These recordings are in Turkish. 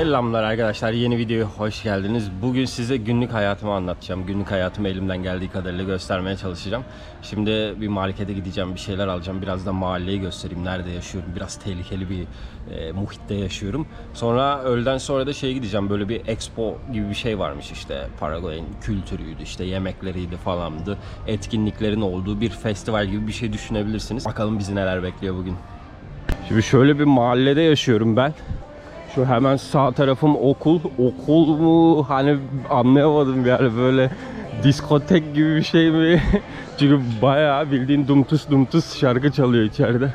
Selamlar arkadaşlar yeni videoya hoş geldiniz. Bugün size günlük hayatımı anlatacağım. Günlük hayatımı elimden geldiği kadarıyla göstermeye çalışacağım. Şimdi bir markete gideceğim, bir şeyler alacağım. Biraz da mahalleyi göstereyim. Nerede yaşıyorum? Biraz tehlikeli bir e, muhitte yaşıyorum. Sonra öğleden sonra da şeye gideceğim. Böyle bir expo gibi bir şey varmış işte. Paraguay'ın kültürüydü, işte yemekleriydi falandı. Etkinliklerin olduğu bir festival gibi bir şey düşünebilirsiniz. Bakalım bizi neler bekliyor bugün. Şimdi şöyle bir mahallede yaşıyorum ben. Şu hemen sağ tarafım okul. Okul mu? Hani anlayamadım yani böyle diskotek gibi bir şey mi? Çünkü bayağı bildiğin dumtus dumtus şarkı çalıyor içeride.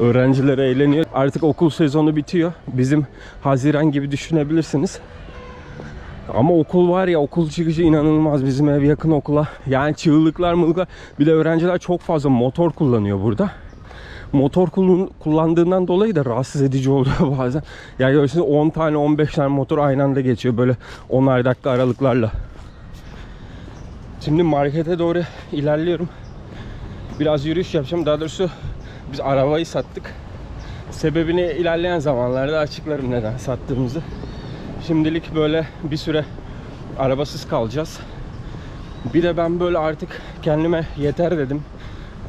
Öğrenciler eğleniyor. Artık okul sezonu bitiyor. Bizim Haziran gibi düşünebilirsiniz. Ama okul var ya okul çıkışı inanılmaz bizim ev yakın okula. Yani çığlıklar mılıklar. Bir de öğrenciler çok fazla motor kullanıyor burada motor kullan- kullandığından dolayı da rahatsız edici oluyor bazen. Yani görüyorsunuz 10 tane 15 tane motor aynı anda geçiyor böyle 10'ar dakika aralıklarla. Şimdi markete doğru ilerliyorum. Biraz yürüyüş yapacağım. Daha doğrusu biz arabayı sattık. Sebebini ilerleyen zamanlarda açıklarım neden sattığımızı. Şimdilik böyle bir süre arabasız kalacağız. Bir de ben böyle artık kendime yeter dedim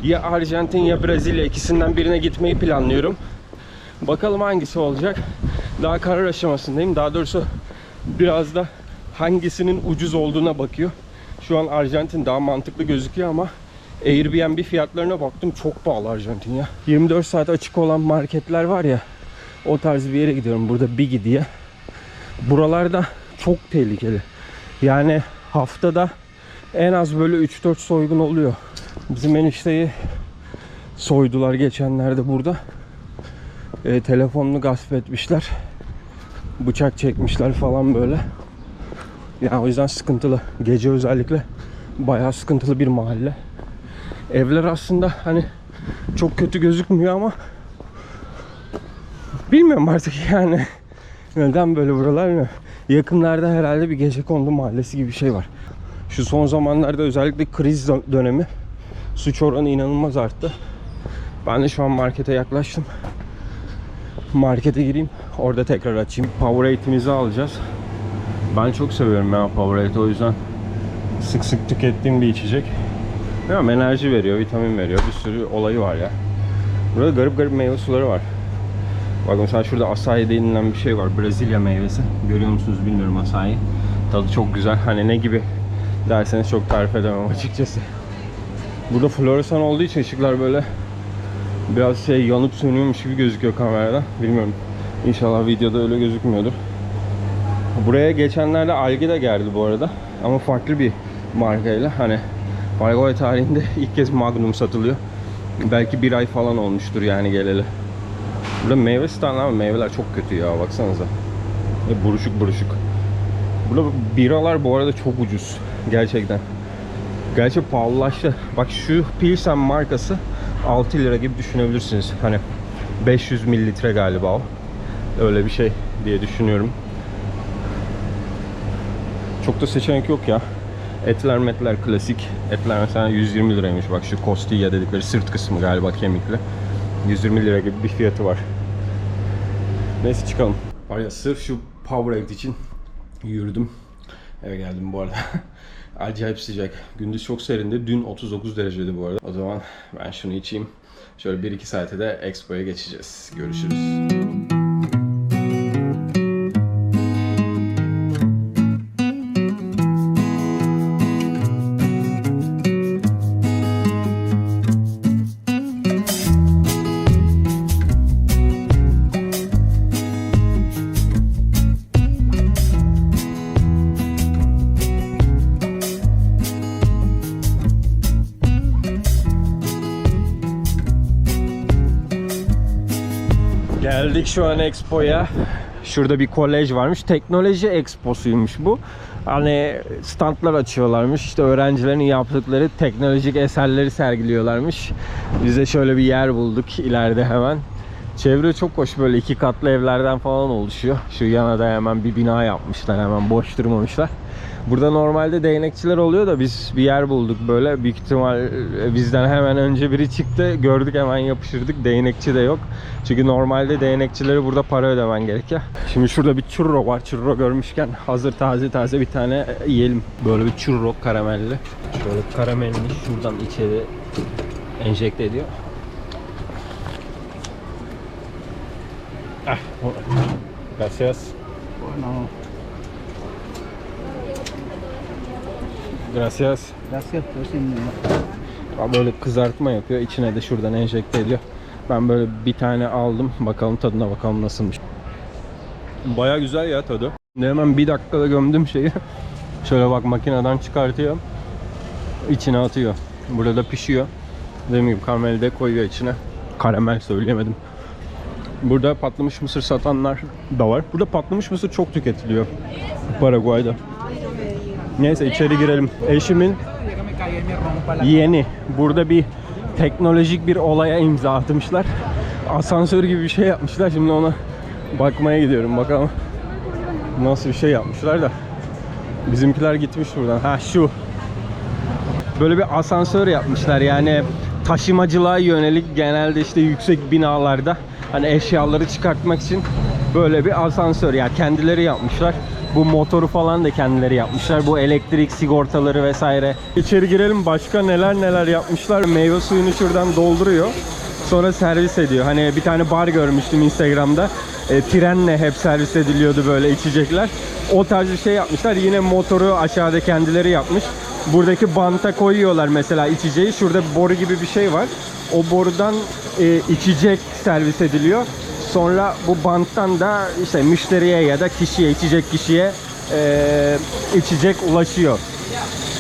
ya Arjantin ya Brezilya ikisinden birine gitmeyi planlıyorum. Bakalım hangisi olacak. Daha karar aşamasındayım. Daha doğrusu biraz da hangisinin ucuz olduğuna bakıyor. Şu an Arjantin daha mantıklı gözüküyor ama Airbnb fiyatlarına baktım çok pahalı Arjantin ya. 24 saat açık olan marketler var ya o tarz bir yere gidiyorum burada Bigi diye. Buralarda çok tehlikeli. Yani haftada en az böyle 3-4 soygun oluyor. Bizim enişteyi soydular geçenlerde burada. E, telefonunu gasp etmişler. Bıçak çekmişler falan böyle. Yani o yüzden sıkıntılı. Gece özellikle bayağı sıkıntılı bir mahalle. Evler aslında hani çok kötü gözükmüyor ama bilmiyorum artık yani. Neden böyle buralar bilmiyorum. Yakınlarda herhalde bir gece kondu mahallesi gibi bir şey var. Şu son zamanlarda özellikle kriz dö- dönemi suç oranı inanılmaz arttı. Ben de şu an markete yaklaştım. Markete gireyim. Orada tekrar açayım. Powerade'imizi alacağız. Ben çok seviyorum ya Powerade o yüzden sık sık tükettiğim bir içecek. Ya enerji veriyor, vitamin veriyor. Bir sürü olayı var ya. Burada garip garip meyve suları var. Bak mesela şurada açaí denilen bir şey var. Brezilya meyvesi. Görüyor musunuz bilmiyorum açaí. Tadı çok güzel. Hani ne gibi derseniz çok tarif edemem açıkçası. Burada floresan olduğu için ışıklar böyle biraz şey yanıp sönüyormuş gibi gözüküyor kamerada. Bilmiyorum. İnşallah videoda öyle gözükmüyordur. Buraya geçenlerde Algi de geldi bu arada. Ama farklı bir markayla. Hani Paraguay tarihinde ilk kez Magnum satılıyor. Belki bir ay falan olmuştur yani geleli. Burada meyve standı ama meyveler çok kötü ya baksanıza. E, buruşuk buruşuk. Burada biralar bu arada çok ucuz. Gerçekten. Gerçi pahalılaştı. Bak şu Pilsen markası 6 lira gibi düşünebilirsiniz. Hani 500 mililitre galiba o. Öyle bir şey diye düşünüyorum. Çok da seçenek yok ya. Etler metler klasik. Etler mesela 120 liraymış. Bak şu costilla dedikleri sırt kısmı galiba kemikli. 120 lira gibi bir fiyatı var. Neyse çıkalım. Var ya sırf şu Powerade için yürüdüm. Eve geldim bu arada. Acayip sıcak. Gündüz çok serindi. Dün 39 dereceydi bu arada. O zaman ben şunu içeyim. Şöyle 1-2 saate de Expo'ya geçeceğiz. Görüşürüz. Geldik şu an Expo'ya. Şurada bir kolej varmış. Teknoloji Expo'suymuş bu. Hani standlar açıyorlarmış. İşte öğrencilerin yaptıkları teknolojik eserleri sergiliyorlarmış. Biz de şöyle bir yer bulduk ileride hemen. Çevre çok hoş böyle iki katlı evlerden falan oluşuyor. Şu yana da hemen bir bina yapmışlar hemen boş durmamışlar. Burada normalde değnekçiler oluyor da biz bir yer bulduk böyle. Büyük ihtimal e, bizden hemen önce biri çıktı. Gördük hemen yapıştırdık. Değnekçi de yok. Çünkü normalde değnekçilere burada para ödemen gerekiyor. Şimdi şurada bir churro var. Churro görmüşken hazır taze taze bir tane yiyelim. Böyle bir churro karamelli. Şöyle karamelini şuradan içeri enjekte ediyor. Ah, gracias. Bueno, Gracias. gracias. Böyle kızartma yapıyor. İçine de şuradan enjekte ediyor. Ben böyle bir tane aldım. Bakalım tadına bakalım nasılmış. Baya güzel ya tadı. Hemen bir dakikada gömdüm şeyi. Şöyle bak makineden çıkartıyor. İçine atıyor. Burada da pişiyor. Dediğim gibi karameli de koyuyor içine. Karamel söyleyemedim. Burada patlamış mısır satanlar da var. Burada patlamış mısır çok tüketiliyor. Paraguay'da. Neyse içeri girelim. Eşimin yeni. Burada bir teknolojik bir olaya imza atmışlar. Asansör gibi bir şey yapmışlar. Şimdi ona bakmaya gidiyorum. Bakalım nasıl bir şey yapmışlar da. Bizimkiler gitmiş buradan. Ha şu. Böyle bir asansör yapmışlar. Yani taşımacılığa yönelik genelde işte yüksek binalarda hani eşyaları çıkartmak için böyle bir asansör. Yani kendileri yapmışlar. Bu motoru falan da kendileri yapmışlar. Bu elektrik sigortaları vesaire. İçeri girelim başka neler neler yapmışlar. Meyve suyunu şuradan dolduruyor. Sonra servis ediyor. Hani bir tane bar görmüştüm Instagram'da. E, trenle hep servis ediliyordu böyle içecekler. O tarz bir şey yapmışlar. Yine motoru aşağıda kendileri yapmış. Buradaki banta koyuyorlar mesela içeceği. Şurada boru gibi bir şey var. O borudan e, içecek servis ediliyor. Sonra bu banttan da işte müşteriye ya da kişiye, içecek kişiye e, içecek ulaşıyor.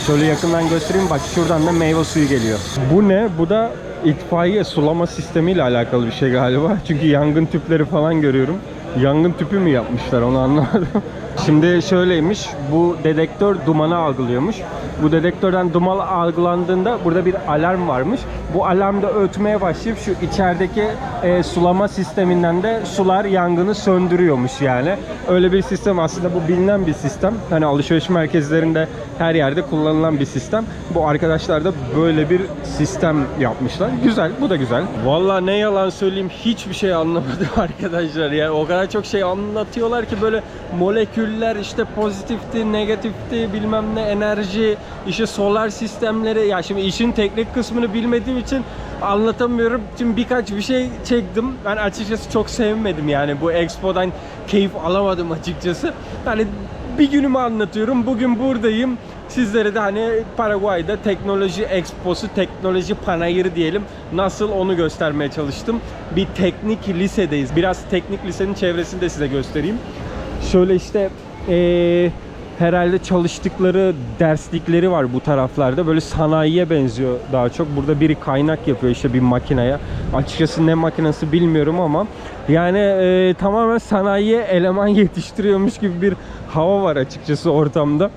Şöyle yakından göstereyim bak şuradan da meyve suyu geliyor. Bu ne? Bu da itfaiye sulama sistemiyle alakalı bir şey galiba. Çünkü yangın tüpleri falan görüyorum. Yangın tüpü mü yapmışlar onu anlamadım. Şimdi şöyleymiş. Bu dedektör dumanı algılıyormuş. Bu dedektörden duman algılandığında burada bir alarm varmış. Bu alarm da ötmeye başlayıp şu içerideki e, sulama sisteminden de sular yangını söndürüyormuş yani. Öyle bir sistem aslında bu bilinen bir sistem. Hani alışveriş merkezlerinde her yerde kullanılan bir sistem. Bu arkadaşlar da böyle bir sistem yapmışlar. Güzel, bu da güzel. Vallahi ne yalan söyleyeyim hiçbir şey anlamadım arkadaşlar. Yani o kadar çok şey anlatıyorlar ki böyle moleküller işte pozitifti, negatifti, bilmem ne enerji, işte solar sistemleri. Ya şimdi işin teknik kısmını bilmediğim için anlatamıyorum. Şimdi birkaç bir şey çektim. Ben açıkçası çok sevmedim yani bu Expo'dan keyif alamadım açıkçası. Hani bir günümü anlatıyorum. Bugün buradayım. Sizlere de hani Paraguay'da teknoloji exposu, teknoloji panayırı diyelim. Nasıl onu göstermeye çalıştım. Bir teknik lisedeyiz. Biraz teknik lisenin çevresini de size göstereyim. Şöyle işte eee, herhalde çalıştıkları derslikleri var bu taraflarda. Böyle sanayiye benziyor daha çok. Burada biri kaynak yapıyor işte bir makineye. Açıkçası ne makinesi bilmiyorum ama yani eee, tamamen sanayiye eleman yetiştiriyormuş gibi bir hava var açıkçası ortamda.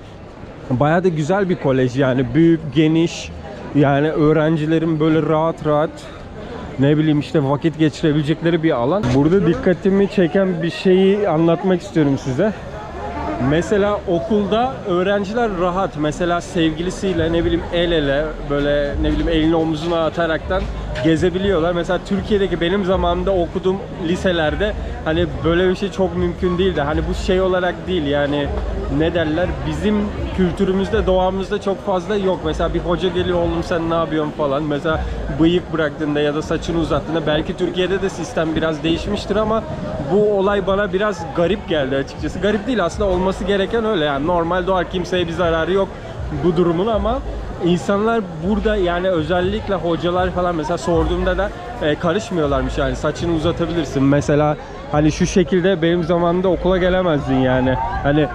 Bayağı da güzel bir kolej yani büyük, geniş. Yani öğrencilerin böyle rahat rahat ne bileyim işte vakit geçirebilecekleri bir alan. Burada dikkatimi çeken bir şeyi anlatmak istiyorum size. Mesela okulda öğrenciler rahat. Mesela sevgilisiyle ne bileyim el ele böyle ne bileyim elini omzuna ataraktan gezebiliyorlar. Mesela Türkiye'deki benim zamanımda okuduğum liselerde hani böyle bir şey çok mümkün değildi. Hani bu şey olarak değil yani ne derler bizim kültürümüzde doğamızda çok fazla yok. Mesela bir hoca geliyor oğlum sen ne yapıyorsun falan. Mesela bıyık bıraktığında ya da saçını uzattığında belki Türkiye'de de sistem biraz değişmiştir ama bu olay bana biraz garip geldi açıkçası. Garip değil aslında olması gereken öyle yani normal doğar kimseye bir zararı yok bu durumun ama insanlar burada yani özellikle hocalar falan mesela sorduğumda da e, karışmıyorlarmış yani saçını uzatabilirsin. Mesela hani şu şekilde benim zamanımda okula gelemezdin yani. Hani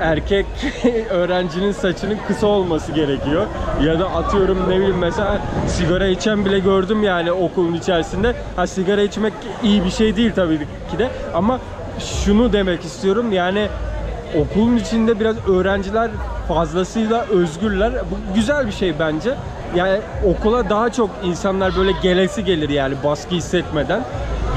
erkek öğrencinin saçının kısa olması gerekiyor. Ya da atıyorum ne bileyim mesela sigara içen bile gördüm yani okulun içerisinde. Ha sigara içmek iyi bir şey değil tabii ki de ama şunu demek istiyorum yani okulun içinde biraz öğrenciler fazlasıyla özgürler. Bu güzel bir şey bence. Yani okula daha çok insanlar böyle gelesi gelir yani baskı hissetmeden.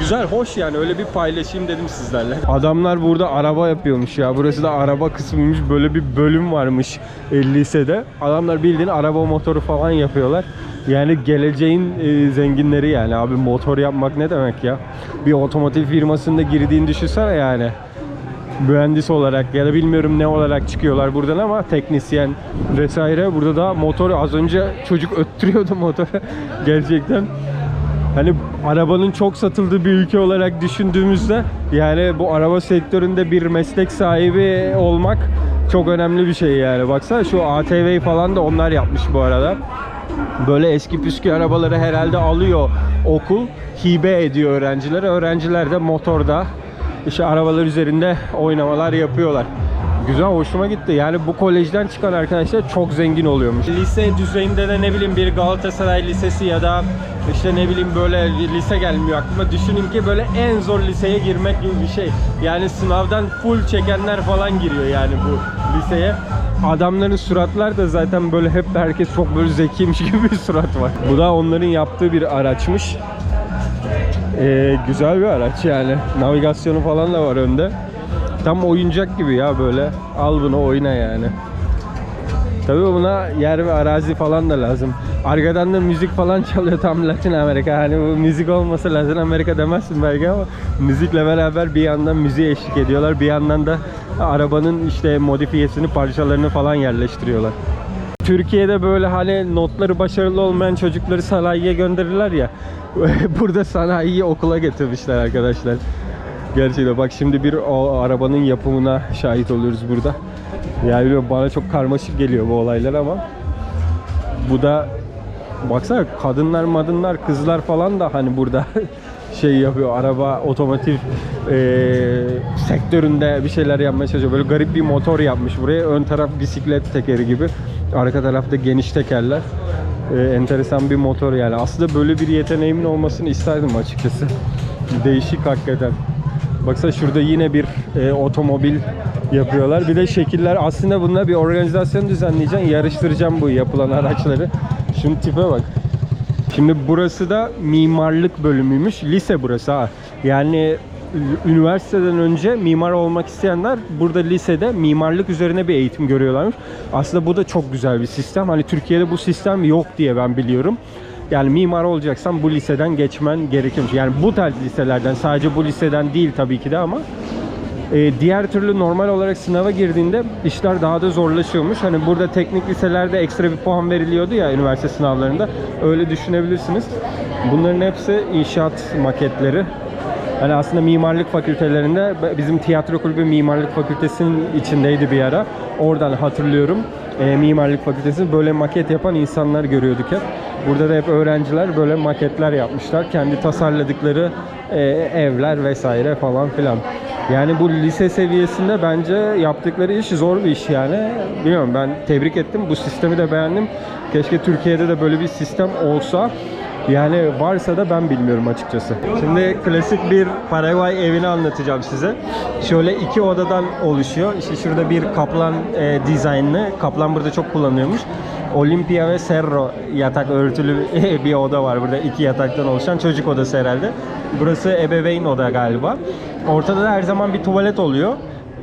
Güzel, hoş yani öyle bir paylaşayım dedim sizlerle. Adamlar burada araba yapıyormuş ya. Burası da araba kısmıymış. Böyle bir bölüm varmış e, lisede. Adamlar bildiğin araba motoru falan yapıyorlar. Yani geleceğin e, zenginleri yani abi motor yapmak ne demek ya? Bir otomotiv firmasında girdiğini düşünsene yani mühendis olarak ya da bilmiyorum ne olarak çıkıyorlar buradan ama teknisyen vesaire. Burada da motor az önce çocuk öttürüyordu motoru gerçekten. Hani arabanın çok satıldığı bir ülke olarak düşündüğümüzde yani bu araba sektöründe bir meslek sahibi olmak çok önemli bir şey yani. Baksana şu ATV'yi falan da onlar yapmış bu arada. Böyle eski püskü arabaları herhalde alıyor okul, hibe ediyor öğrencilere. Öğrenciler de motorda işte arabalar üzerinde oynamalar yapıyorlar. Güzel hoşuma gitti. Yani bu kolejden çıkan arkadaşlar çok zengin oluyormuş. Lise düzeyinde de ne bileyim bir Galatasaray Lisesi ya da işte ne bileyim böyle lise gelmiyor aklıma. Düşünün ki böyle en zor liseye girmek gibi bir şey. Yani sınavdan full çekenler falan giriyor yani bu liseye. Adamların suratlar da zaten böyle hep herkes çok böyle zekiymiş gibi bir surat var. Bu da onların yaptığı bir araçmış. Ee, güzel bir araç yani. Navigasyonu falan da var önde. Tam oyuncak gibi ya böyle. Al bunu oyna yani. Tabii buna yer ve arazi falan da lazım. Arkadan da müzik falan çalıyor tam Latin Amerika. Hani bu müzik olmasa Latin Amerika demezsin belki ama müzikle beraber bir yandan müziğe eşlik ediyorlar. Bir yandan da arabanın işte modifiyesini, parçalarını falan yerleştiriyorlar. Türkiye'de böyle hani notları başarılı olmayan çocukları sanayiye gönderirler ya. Burada sanayiyi okula getirmişler arkadaşlar. Gerçekten bak şimdi bir o arabanın yapımına şahit oluyoruz burada. Yani bana çok karmaşık geliyor bu olaylar ama bu da baksana kadınlar madınlar kızlar falan da hani burada şey yapıyor araba otomotiv eee, sektöründe bir şeyler yapmaya çalışıyor. Böyle garip bir motor yapmış buraya. Ön taraf bisiklet tekeri gibi. Arka tarafta geniş tekerler. Eee, enteresan bir motor yani. Aslında böyle bir yeteneğimin olmasını isterdim açıkçası. Değişik hakikaten. Baksana şurada yine bir e, otomobil yapıyorlar. Bir de şekiller aslında bununla bir organizasyon düzenleyeceğim. Yarıştıracağım bu yapılan araçları. Şunun tipe bak. Şimdi burası da mimarlık bölümüymüş. Lise burası ha. Yani üniversiteden önce mimar olmak isteyenler burada lisede mimarlık üzerine bir eğitim görüyorlarmış. Aslında bu da çok güzel bir sistem. Hani Türkiye'de bu sistem yok diye ben biliyorum. Yani mimar olacaksan bu liseden geçmen gerekiyormuş. Yani bu tarz liselerden sadece bu liseden değil tabii ki de ama e, diğer türlü normal olarak sınava girdiğinde işler daha da zorlaşıyormuş. Hani burada teknik liselerde ekstra bir puan veriliyordu ya üniversite sınavlarında. Öyle düşünebilirsiniz. Bunların hepsi inşaat maketleri. Hani aslında mimarlık fakültelerinde bizim tiyatro kulübü mimarlık fakültesinin içindeydi bir ara. Oradan hatırlıyorum. E, mimarlık fakültesi böyle maket yapan insanlar görüyorduk hep. Burada da hep öğrenciler böyle maketler yapmışlar. Kendi tasarladıkları e, evler vesaire falan filan. Yani bu lise seviyesinde bence yaptıkları iş zor bir iş yani. Bilmiyorum ben tebrik ettim. Bu sistemi de beğendim. Keşke Türkiye'de de böyle bir sistem olsa. Yani varsa da ben bilmiyorum açıkçası. Şimdi klasik bir Paraguay evini anlatacağım size. Şöyle iki odadan oluşuyor. İşte şurada bir kaplan e, dizaynlı. Kaplan burada çok kullanıyormuş. Olympia ve Cerro yatak örtülü bir oda var burada. iki yataktan oluşan çocuk odası herhalde. Burası ebeveyn oda galiba. Ortada da her zaman bir tuvalet oluyor.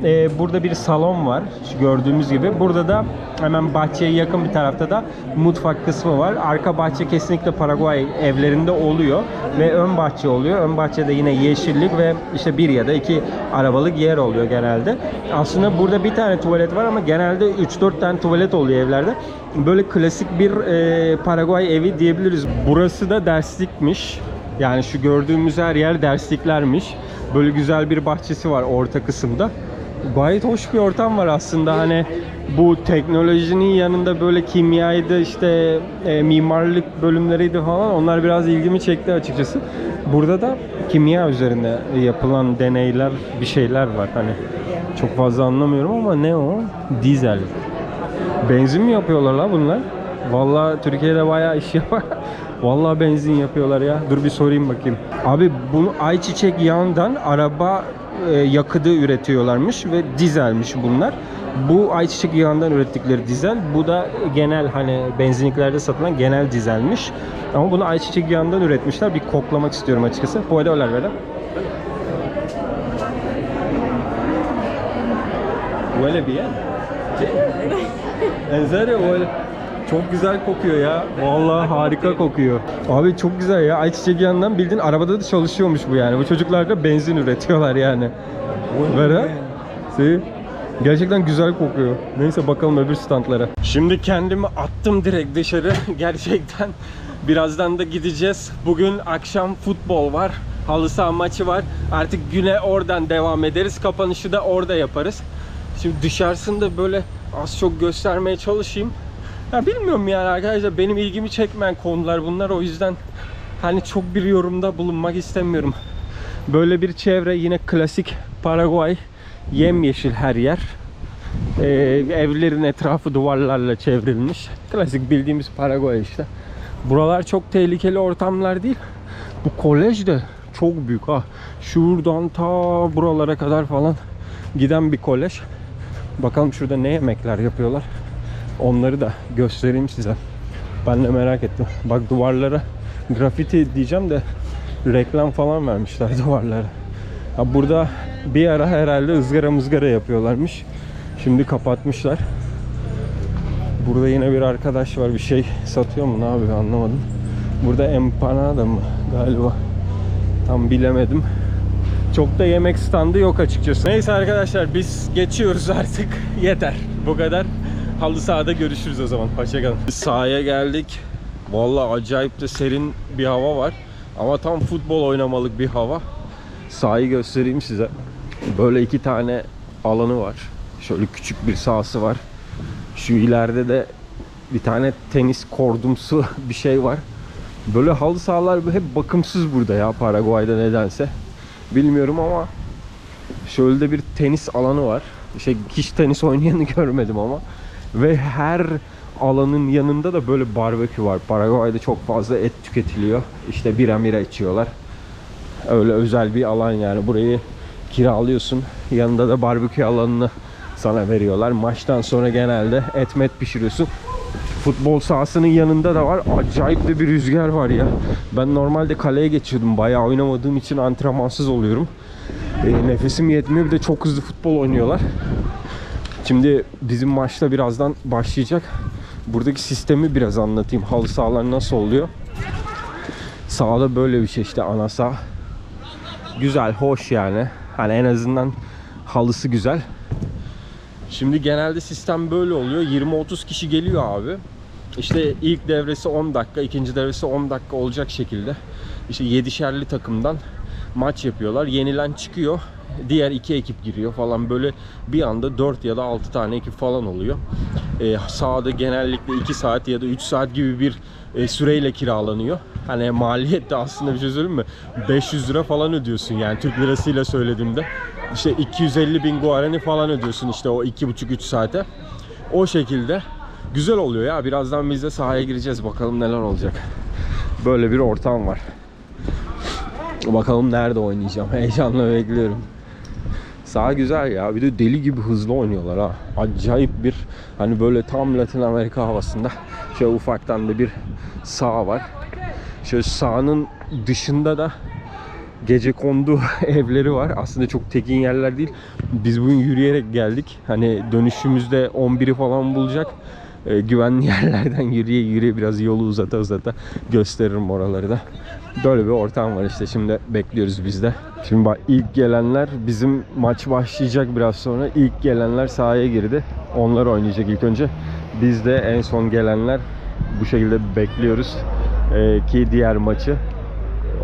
Ee, burada bir salon var gördüğümüz gibi. Burada da hemen bahçeye yakın bir tarafta da mutfak kısmı var. Arka bahçe kesinlikle Paraguay evlerinde oluyor ve ön bahçe oluyor. Ön bahçede yine yeşillik ve işte bir ya da iki arabalık yer oluyor genelde. Aslında burada bir tane tuvalet var ama genelde 3-4 tane tuvalet oluyor evlerde. Böyle klasik bir e, Paraguay evi diyebiliriz. Burası da derslikmiş. Yani şu gördüğümüz her yer dersliklermiş. Böyle güzel bir bahçesi var orta kısımda gayet hoş bir ortam var aslında hani bu teknolojinin yanında böyle kimyaydı işte e, mimarlık bölümleriydi falan onlar biraz ilgimi çekti açıkçası. Burada da kimya üzerinde yapılan deneyler bir şeyler var hani çok fazla anlamıyorum ama ne o? Dizel. Benzin mi yapıyorlar la bunlar? Vallahi Türkiye'de bayağı iş yapar. Vallahi benzin yapıyorlar ya. Dur bir sorayım bakayım. Abi bunu ayçiçek yağından araba e, yakıtı üretiyorlarmış ve dizelmiş bunlar. Bu ayçiçek yağından ürettikleri dizel. Bu da genel hani benzinliklerde satılan genel dizelmiş. Ama bunu ayçiçek yağından üretmişler. Bir koklamak istiyorum açıkçası. Puede hablar, ¿verdad? Huele bien. Sí. En serio huele. Çok güzel kokuyor ya. Vallahi harika kokuyor. Abi çok güzel ya. Ayçiçek yağından bildiğin arabada da çalışıyormuş bu yani. Bu çocuklar da benzin üretiyorlar yani. Vera? Si. Gerçekten güzel kokuyor. Neyse bakalım öbür standlara. Şimdi kendimi attım direkt dışarı. Gerçekten birazdan da gideceğiz. Bugün akşam futbol var. Halı saha maçı var. Artık güne oradan devam ederiz. Kapanışı da orada yaparız. Şimdi dışarısını da böyle az çok göstermeye çalışayım. Ya bilmiyorum yani arkadaşlar benim ilgimi çekmeyen konular bunlar o yüzden hani çok bir yorumda bulunmak istemiyorum. Böyle bir çevre yine klasik Paraguay yemyeşil her yer. Ee, evlerin etrafı duvarlarla çevrilmiş. Klasik bildiğimiz Paraguay işte. Buralar çok tehlikeli ortamlar değil. Bu kolej de çok büyük ha. Şuradan ta buralara kadar falan giden bir kolej. Bakalım şurada ne yemekler yapıyorlar. Onları da göstereyim size. Ben de merak ettim. Bak duvarlara grafiti diyeceğim de reklam falan vermişler duvarlara. Ha burada bir ara herhalde ızgara mızgara yapıyorlarmış. Şimdi kapatmışlar. Burada yine bir arkadaş var. Bir şey satıyor mu ne yapıyor anlamadım. Burada empanada mı galiba. Tam bilemedim. Çok da yemek standı yok açıkçası. Neyse arkadaşlar biz geçiyoruz artık. Yeter. Bu kadar. Halı sahada görüşürüz o zaman. Hoşçakalın. Sahaya geldik. Vallahi acayip de serin bir hava var. Ama tam futbol oynamalık bir hava. Sahayı göstereyim size. Böyle iki tane alanı var. Şöyle küçük bir sahası var. Şu ileride de bir tane tenis kordumsu bir şey var. Böyle halı sahalar hep bakımsız burada ya Paraguay'da nedense. Bilmiyorum ama şöyle de bir tenis alanı var. Şey hiç tenis oynayanı görmedim ama. Ve her alanın yanında da böyle barbekü var. Paraguay'da çok fazla et tüketiliyor. İşte bira mira içiyorlar. Öyle özel bir alan yani. Burayı kiralıyorsun. Yanında da barbekü alanını sana veriyorlar. Maçtan sonra genelde et met pişiriyorsun. Futbol sahasının yanında da var. Acayip de bir rüzgar var ya. Ben normalde kaleye geçiyordum. Bayağı oynamadığım için antrenmansız oluyorum. E, nefesim yetmiyor. Bir de çok hızlı futbol oynuyorlar. Şimdi bizim maçta birazdan başlayacak. Buradaki sistemi biraz anlatayım. Halı sahalar nasıl oluyor? Sahada böyle bir şey işte ana saha. Güzel, hoş yani. Hani en azından halısı güzel. Şimdi genelde sistem böyle oluyor. 20-30 kişi geliyor abi. İşte ilk devresi 10 dakika, ikinci devresi 10 dakika olacak şekilde. İşte 7'şerli takımdan maç yapıyorlar. Yenilen çıkıyor. Diğer iki ekip giriyor falan böyle bir anda 4 ya da 6 tane ekip falan oluyor. Ee, sahada genellikle 2 saat ya da 3 saat gibi bir e, süreyle kiralanıyor. Hani maliyet de aslında bir şey söyleyeyim mi? 500 lira falan ödüyorsun yani Türk lirasıyla söylediğimde. İşte 250 bin guarani falan ödüyorsun işte o 2,5-3 saate. O şekilde güzel oluyor ya. Birazdan biz de sahaya gireceğiz. Bakalım neler olacak. Böyle bir ortam var. Bakalım nerede oynayacağım. Heyecanla bekliyorum. Saha güzel ya. Bir de deli gibi hızlı oynuyorlar ha. Acayip bir hani böyle tam Latin Amerika havasında. Şöyle ufaktan da bir saha var. Şöyle sahanın dışında da gece kondu evleri var. Aslında çok tekin yerler değil. Biz bugün yürüyerek geldik. Hani dönüşümüzde 11'i falan bulacak. Ee, güvenli yerlerden yürüye yürüye biraz yolu uzata uzata gösteririm oraları da. Böyle bir ortam var işte şimdi bekliyoruz biz de. Şimdi bak ilk gelenler bizim maç başlayacak biraz sonra. İlk gelenler sahaya girdi. Onlar oynayacak ilk önce. Biz de en son gelenler bu şekilde bekliyoruz. Ee, ki diğer maçı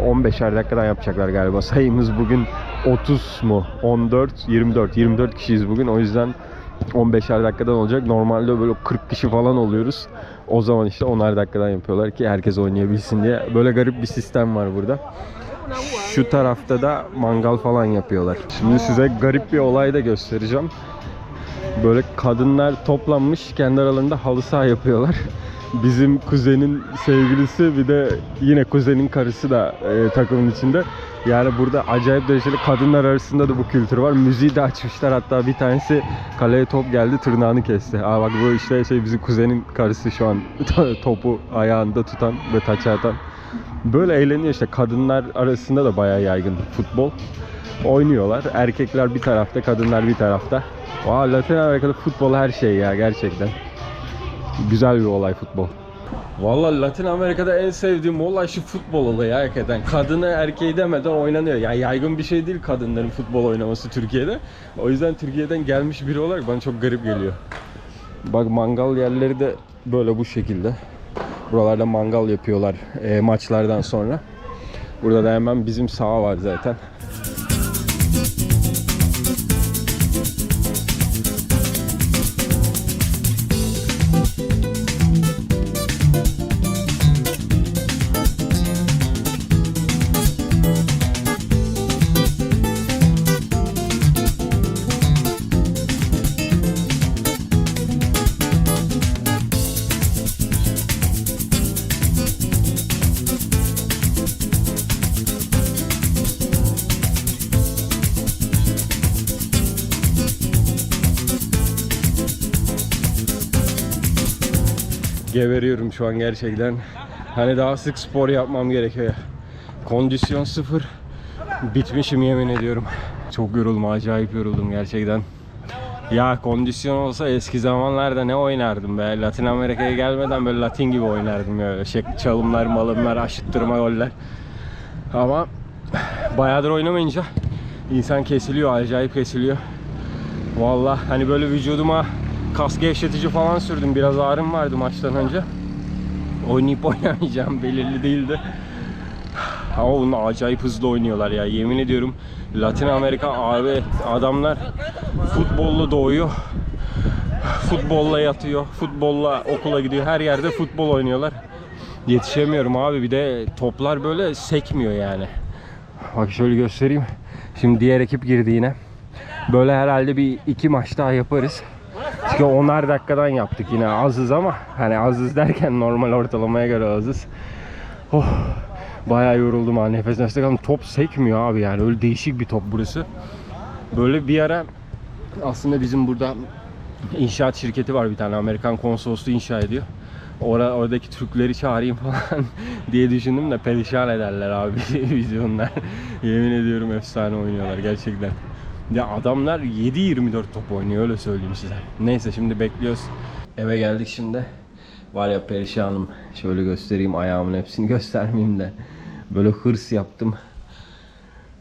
15'er dakikadan yapacaklar galiba. Sayımız bugün 30 mu? 14, 24. 24 kişiyiz bugün. O yüzden 15'er dakikadan olacak. Normalde böyle 40 kişi falan oluyoruz. O zaman işte 10'er dakikadan yapıyorlar ki herkes oynayabilsin diye. Böyle garip bir sistem var burada. Şu tarafta da mangal falan yapıyorlar. Şimdi size garip bir olay da göstereceğim. Böyle kadınlar toplanmış kendi aralarında halı saha yapıyorlar. bizim kuzenin sevgilisi bir de yine kuzenin karısı da e, takımın içinde. Yani burada acayip dereceli kadınlar arasında da bu kültür var. Müziği de açmışlar hatta bir tanesi kaleye top geldi tırnağını kesti. Aa bak bu işte şey bizim kuzenin karısı şu an topu ayağında tutan ve taça atan. Böyle eğleniyor işte kadınlar arasında da bayağı yaygın futbol. Oynuyorlar. Erkekler bir tarafta, kadınlar bir tarafta. Aa, Latin Amerika'da futbol her şey ya gerçekten. Güzel bir olay futbol. Vallahi Latin Amerika'da en sevdiğim olay şu futbol olayı hakikaten. Kadını erkeği demeden oynanıyor. Ya yaygın bir şey değil kadınların futbol oynaması Türkiye'de. O yüzden Türkiye'den gelmiş biri olarak bana çok garip geliyor. Bak mangal yerleri de böyle bu şekilde. Buralarda mangal yapıyorlar e, maçlardan sonra. Burada da hemen bizim saha var zaten. Geberiyorum şu an gerçekten. Hani daha sık spor yapmam gerekiyor. Kondisyon sıfır. Bitmişim yemin ediyorum. Çok yoruldum, acayip yoruldum gerçekten. Ya kondisyon olsa eski zamanlarda ne oynardım be. Latin Amerika'ya gelmeden böyle Latin gibi oynardım ya. Şey, çalımlar, malımlar, aşıttırma goller. Ama bayağıdır oynamayınca insan kesiliyor, acayip kesiliyor. Vallahi hani böyle vücuduma kas gevşetici falan sürdüm. Biraz ağrım vardı maçtan önce. Oynayıp oynamayacağım belirli değildi. Ama bunu acayip hızlı oynuyorlar ya. Yemin ediyorum Latin Amerika abi adamlar futbolla doğuyor. Futbolla yatıyor. Futbolla okula gidiyor. Her yerde futbol oynuyorlar. Yetişemiyorum abi. Bir de toplar böyle sekmiyor yani. Bak şöyle göstereyim. Şimdi diğer ekip girdi yine. Böyle herhalde bir iki maç daha yaparız. Çünkü onar dakikadan yaptık yine azız ama hani azız derken normal ortalamaya göre azız. Oh, bayağı yoruldum ha nefes nefese kaldım. Top sekmiyor abi yani öyle değişik bir top burası. Böyle bir ara aslında bizim burada inşaat şirketi var bir tane Amerikan konsolosluğu inşa ediyor. Ora, oradaki Türkleri çağırayım falan diye düşündüm de perişan ederler abi bizi. Yemin ediyorum efsane oynuyorlar gerçekten. Ya adamlar 7-24 top oynuyor öyle söyleyeyim size. Neyse şimdi bekliyoruz. Eve geldik şimdi. Var ya perişanım. Şöyle göstereyim ayağımın hepsini göstermeyeyim de. Böyle hırs yaptım.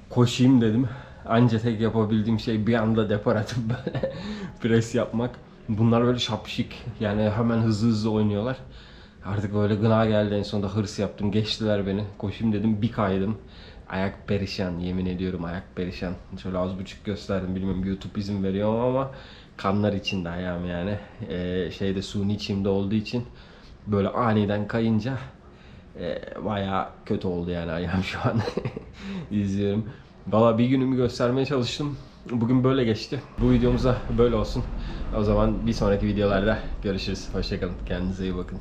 Koşayım dedim. Anca tek yapabildiğim şey bir anda depar atıp böyle pres yapmak. Bunlar böyle şapşik. Yani hemen hızlı hızlı oynuyorlar. Artık böyle gına geldi en sonunda hırs yaptım. Geçtiler beni. Koşayım dedim bir kaydım. Ayak perişan yemin ediyorum ayak perişan. Şöyle az buçuk gösterdim bilmiyorum YouTube izin veriyor ama kanlar içinde ayağım yani. Ee, şeyde suni içimde olduğu için böyle aniden kayınca e, bayağı kötü oldu yani ayağım şu an. İzliyorum. Valla bir günümü göstermeye çalıştım. Bugün böyle geçti. Bu videomuzda böyle olsun. O zaman bir sonraki videolarda görüşürüz. Hoşçakalın. Kendinize iyi bakın.